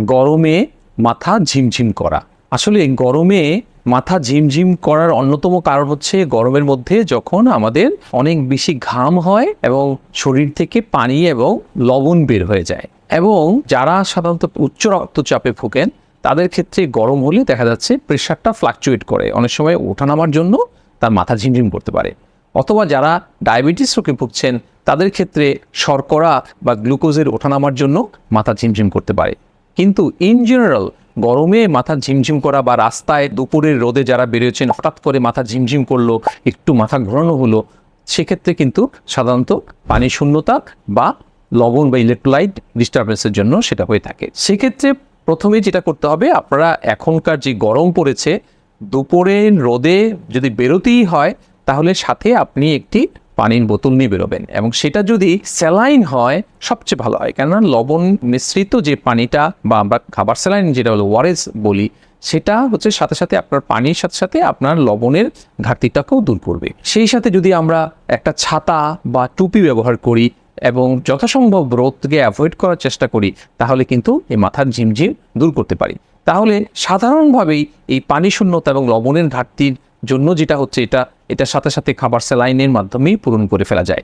গরমে মাথা ঝিমঝিম করা। আসলে গরমে মাথা ঝিমঝিম করার অন্যতম কারণ হচ্ছে গরমের মধ্যে যখন আমাদের অনেক বেশি ঘাম হয় এবং শরীর থেকে পানি এবং লবণ বের হয়ে যায়। এবং যারা সাধারণত উচ্চ রক্তচাপে ভোগেন, তাদের ক্ষেত্রে গরম হলে দেখা যাচ্ছে প্রেশারটা ফ্লাকচুয়েট করে। অনেক সময় ওঠানামার জন্য তার মাথা ঝিমঝিম করতে পারে। অথবা যারা ডায়াবেটিস রোগে ভুগছেন, তাদের ক্ষেত্রে শর্করা বা গ্লুকোজের ওঠানামার জন্য মাথা ঝিমঝিম করতে পারে। কিন্তু ইন জেনারেল গরমে মাথা ঝিমঝিম করা বা রাস্তায় দুপুরের রোদে যারা বেরিয়েছেন, হঠাৎ করে মাথা ঝিমঝিম করল, একটু মাথা ঘোরানো হলো, সেক্ষেত্রে কিন্তু সাধারণত পানি শূন্যতা বা লবণ বা ইলেকট্রোলাইট ডিস্টারবেন্সের জন্য সেটা হয়ে থাকে। সেক্ষেত্রে প্রথমে যেটা করতে হবে, আপনারা এখনকার যে গরম পড়েছে দুপুরে রোদে যদি বেরোতেই হয় তাহলে সাথে আপনি একটি পানির বোতল নিয়ে বেরোবেন এবং সেটা যদি স্যালাইন হয়, সবচেয়ে ভালো হয়। কেননা লবণ মিশ্রিত যে পানিটা বা আমরা খাবার স্যালাইন যেটা হলো ওয়ারেস বলি, সেটা হচ্ছে সাথে সাথে আপনার পানির সাথে সাথে আপনার লবণের ঘাটতিটাকেও দূর করবে। সেই সাথে যদি আমরা একটা ছাতা বা টুপি ব্যবহার করি এবং যথাসম্ভব রোদকে অ্যাভয়েড করার চেষ্টা করি, তাহলে কিন্তু এই মাথার ঝিমঝিম দূর করতে পারি। তাহলে সাধারণভাবেই এই পানি শূন্যতা এবং লবণের ঘাটতির জন্য যেটা হচ্ছে এটা এটার সাথে সাথে খাবার স্যালাইনের মাধ্যমেই পূরণ করে ফেলা যায়।